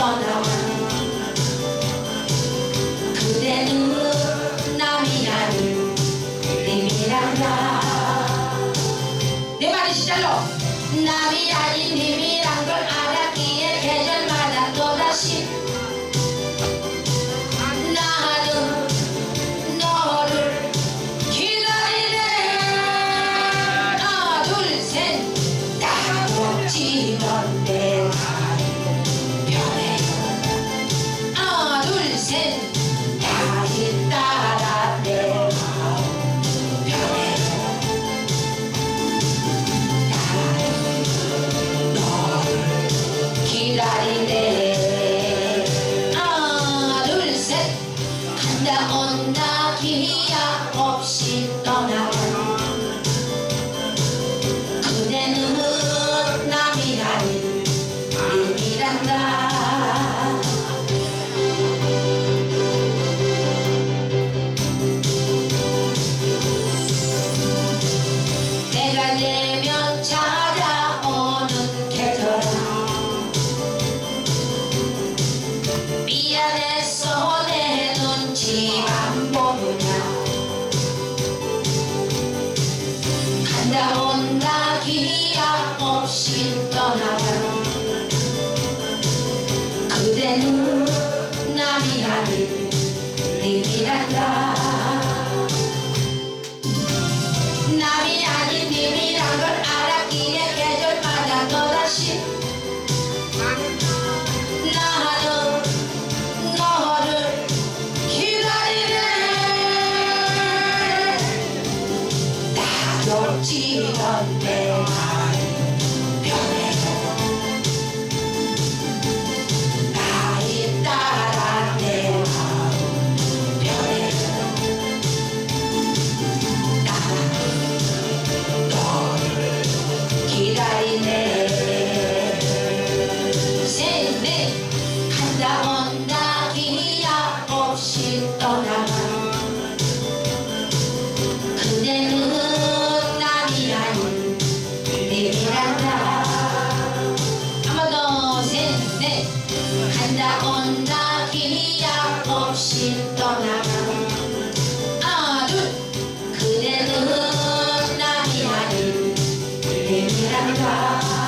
떠나온 그대는 남이라는 님이란다 내 말이 시절로 남이 아닌 님이란 걸 알았기에 계절마다 또다시 나는 너를 기다리네. 하나 둘셋딱 먹지 넌데. 온다 기약 없이 떠 없이 떠나가 그대는 남이 아닌 님이란다. 남이 아닌 님이란 걸 알았기에 너를 기다리네. 다독지던 내 님